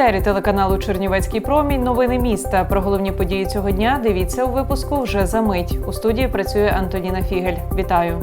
етері телеканалу Чернівецький промінь. Новини міста. Про головні події цього дня дивіться у випуску вже за мить. У студії працює Антоніна Фігель. Вітаю.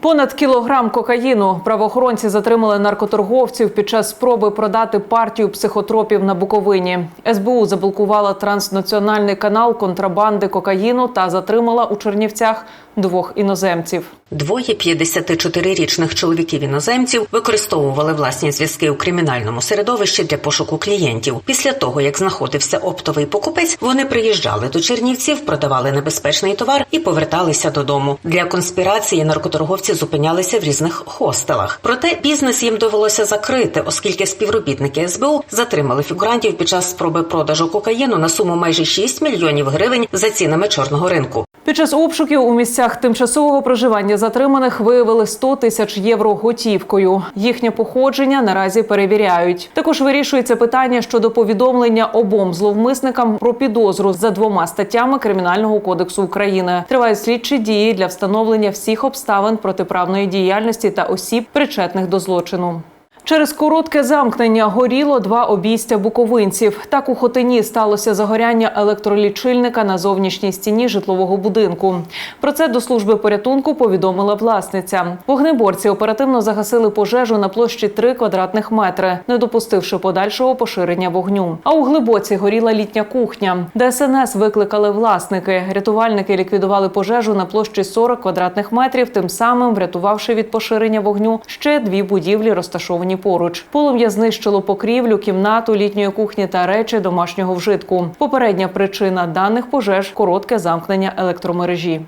Понад кілограм кокаїну правоохоронці затримали наркоторговців під час спроби продати партію психотропів на Буковині. СБУ заблокувала транснаціональний канал контрабанди кокаїну та затримала у Чернівцях двох іноземців. Двоє 54-річних чоловіків-іноземців використовували власні зв'язки у кримінальному середовищі для пошуку клієнтів. Після того, як знаходився оптовий покупець, вони приїжджали до Чернівців, продавали небезпечний товар і поверталися додому. Для конспірації наркоторговці зупинялися в різних хостелах. Проте бізнес їм довелося закрити, оскільки співробітники СБУ затримали фігурантів під час спроби продажу кокаїну на суму майже 6 мільйонів гривень за цінами чорного ринку. Під час обшуків у місцях тимчасового проживання затриманих виявили 100 тисяч євро готівкою. Їхнє походження наразі перевіряють. Також вирішується питання щодо повідомлення обом зловмисникам про підозру за двома статтями Кримінального кодексу України. Тривають слідчі дії для встановлення всіх обставин протиправної діяльності та осіб, причетних до злочину. Через коротке замкнення горіло два обійстя буковинців. Так у Хотині сталося загоряння електролічильника на зовнішній стіні житлового будинку. Про це до служби порятунку повідомила власниця. Вогнеборці оперативно загасили пожежу на площі 3 квадратних метри, не допустивши подальшого поширення вогню. А у глибоці горіла літня кухня. ДСНС викликали власники. Рятувальники ліквідували пожежу на площі 40 квадратних метрів, тим самим врятувавши від поширення вогню ще дві будівлі, розташовані поруч. Полум'я знищило покрівлю, кімнату, літньої кухні та речі домашнього вжитку. Попередня причина даних пожеж коротке замкнення електромережі.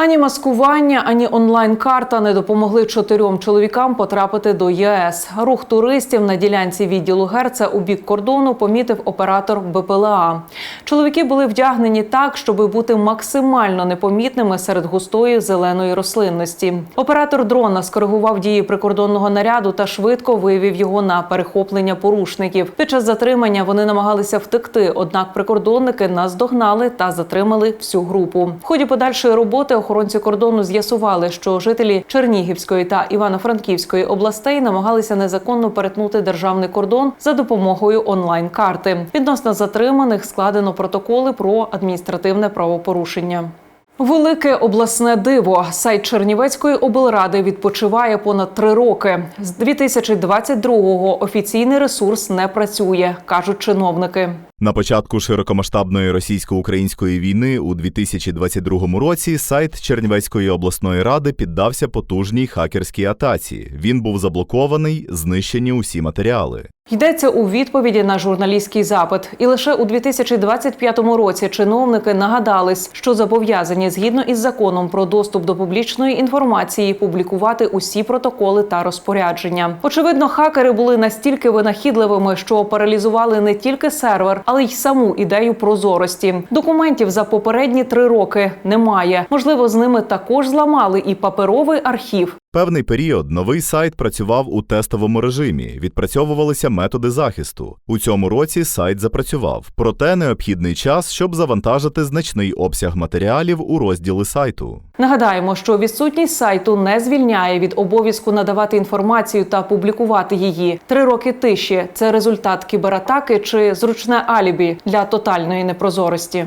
Ані маскування, ані онлайн-карта не допомогли чотирьом чоловікам потрапити до ЄС. Рух туристів на ділянці відділу Герца у бік кордону помітив оператор БПЛА. Чоловіки були вдягнені так, щоб бути максимально непомітними серед густої зеленої рослинності. Оператор дрона скоригував дії прикордонного наряду та швидко вивів його на перехоплення порушників. Під час затримання вони намагалися втекти, однак прикордонники наздогнали та затримали всю групу. В ході подальшої роботи охоронці кордону з'ясували, що жителі Чернігівської та Івано-Франківської областей намагалися незаконно перетнути державний кордон за допомогою онлайн-карти. Відносно затриманих складено протоколи про адміністративне правопорушення. Велике обласне диво. Сайт Чернівецької облради відпочиває понад три роки. З 2022-го офіційний ресурс не працює, кажуть чиновники. На початку широкомасштабної російсько-української війни у 2022 році сайт Чернівецької обласної ради піддався потужній хакерській атаці. Він був заблокований, знищені усі матеріали. Йдеться у відповіді на журналістський запит, і лише у 2025 році чиновники нагадались, що зобов'язані згідно із законом про доступ до публічної інформації публікувати усі протоколи та розпорядження. Очевидно, хакери були настільки винахідливими, що паралізували не тільки сервер, але й саму ідею прозорості. Документів за попередні три роки немає. Можливо, з ними також зламали і паперовий архів. Певний період новий сайт працював у тестовому режимі, відпрацьовувалися методи захисту. У цьому році сайт запрацював, проте необхідний час, щоб завантажити значний обсяг матеріалів у розділи сайту. Нагадаємо, що відсутність сайту не звільняє від обов'язку надавати інформацію та публікувати її. Три роки тиші це результат кібератаки чи зручне алібі для тотальної непрозорості.